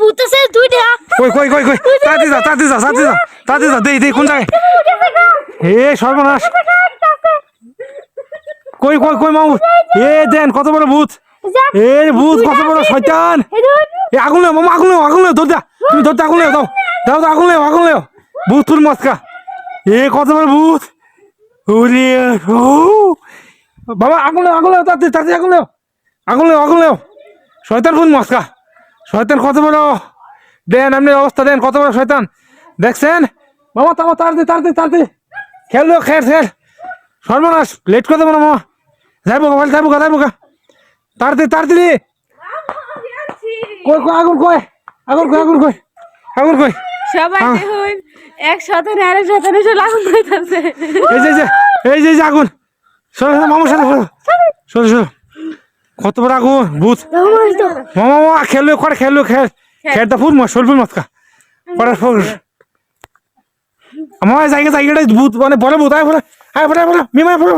ভূত আছে দুইটা কই কই কই কই তাড়াতাড়ি যা তাড়াতাড়ি যা তাড়াতাড়ি যা তাড়াতাড়ি যা দেই দেই কোন জায়গায় হে সর্বনাশ কই কই কই মামু এ দেন কত বড় ভূত এ ভূত কত বড় শয়তান এ আগুন লেও মামা আগুন লেও আগুন লেও ধর দা তুমি ধরতে আগুন লেও দাও দাও দাও আগুন লেও আগুন লেও ভূত তুল মস্কা এ কত বড় ভূত ওরে ও বাবা আগুন লেও আগুন লেও তাড়াতাড়ি তাড়াতাড়ি আগুন লেও আগুন লেও আগুন লেও শয়তান ভূত মস্কা শয়তান কত বড়? দেন আপনি অবস্থা দেন কত বড় শয়তান? দেখছেন? মামা তামা তাড়াতাড়ি তাড়াতাড়ি তাড়াতাড়ি খেলো খেল খেল। সর্বনাশ লেট করে দেবো না মামা। যাইবো গা যাইবো গা যাইবো গা তাড়াতাড়ি তাড়াতাড়ি কই কই আগুন কই? আগুন কই আগুন কই? আগুন কই? সবাই দেখুন এক শতানে আরেক শতানে সে লাগুন হইতাছে এই যে এই যে আগুন। সরো মামার সাথে সরো সরো সরো কত বড় আগু ভূত। মামা মামা খেলো কর খেলো। খেল খেলটা ফুল মশল ফুল মতকা করে ফুল। আমার জায়গা জায়গাটা ভূত মানে বড় ভূত। আয় বলে আয় বলে বলে মিমা বলে